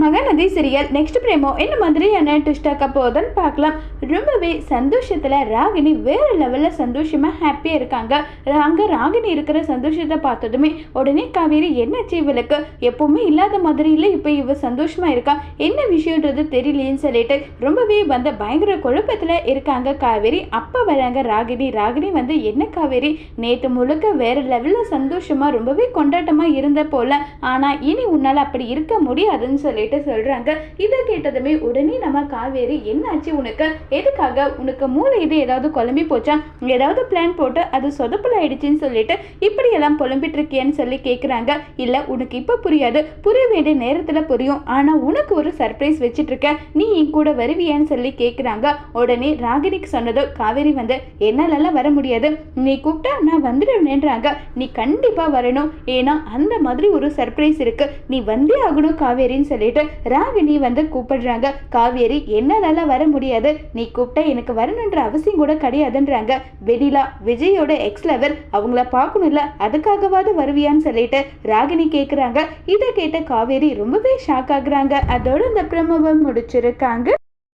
Mahanadi serial next பிரேமோ என்ன மாதிரியான ட்விஸ்டாக்க போதுன்னு பார்க்கலாம். ரொம்பவே சந்தோஷத்தில் ராகினி வேறு லெவலில் சந்தோஷமாக ஹாப்பியாக இருக்காங்க. அங்கே ராகினி இருக்கிற சந்தோஷத்தை பார்த்ததுமே உடனே காவேரி என்னாச்சு இவளுக்கு? எப்போவுமே இல்லாத மாதிரி இல்லை இப்போ இவ சந்தோஷமாக இருக்கா? என்ன விஷயன்றது தெரியலையேன்னு சொல்லிட்டு ரொம்பவே வந்து பயங்கர குழப்பத்தில் இருக்காங்க காவேரி. அப்போ வராங்க ராகினி ராகினி வந்து என்ன காவேரி? நேற்று முழுக்க வேறு லெவலில் சந்தோஷமாக ரொம்பவே கொண்டாட்டமாக இருந்த போல. ஆனால் இனி உன்னால் அப்படி இருக்க முடியாதுன்னு சொல்லிட்டு சொல்கிறாங்க இதை கேட்டதுமே உடனே நம்ம காவேரி என்னாச்சு உனக்கு? எதுக்காக? உனக்கு மூளை இது ஏதாவது குழம்பி போச்சா? ஏதாவது பிளான் போட்டு அது சொதப்புல ஆயிடுச்சுன்னு சொல்லிட்டு இப்படியெல்லாம் புலம்பிட்டு இருக்கியன்னு சொல்லி கேட்குறாங்க இல்லை உனக்கு இப்போ புரியாது. புரிய வேண்டிய நேரத்தில் புரியும். ஆனால் உனக்கு ஒரு சர்ப்ரைஸ் வச்சிட்டு இருக்க நீ என் கூட வருவியான்னு சொல்லி கேட்குறாங்க உடனே ராகினிக்கு சொன்னதோ காவேரி வந்து என்னாலலாம் வர முடியாது. நீ கூப்பிட்டா நான் வந்துடுவேன்றாங்க நீ கண்டிப்பாக வரணும். ஏன்னா அந்த மாதிரி ஒரு சர்ப்ரைஸ் இருக்கு. நீ வந்தே ஆகணும் காவேரின்னு சொல்லிட்டு ராகினி வந்து கூப்பிடுறாங்க. காவேரி என்னால வர முடியாது. நீ கூப்பிட்டா எனக்கு வரணுன்ற அவசியம் கூட கிடையாதுன்றாங்க. வெனிலா விஜயோட எக்ஸ் லெவல் அவங்கள பார்க்கணும்ல. அதுக்காகவாது வருவியான்னு சொல்லிட்டு ராகினி கேட்குறாங்க இதை கேட்ட காவேரி ரொம்பவே ஷாக் ஆகுறாங்க. அதோட இந்த பிரமவை முடிச்சிருக்காங்க.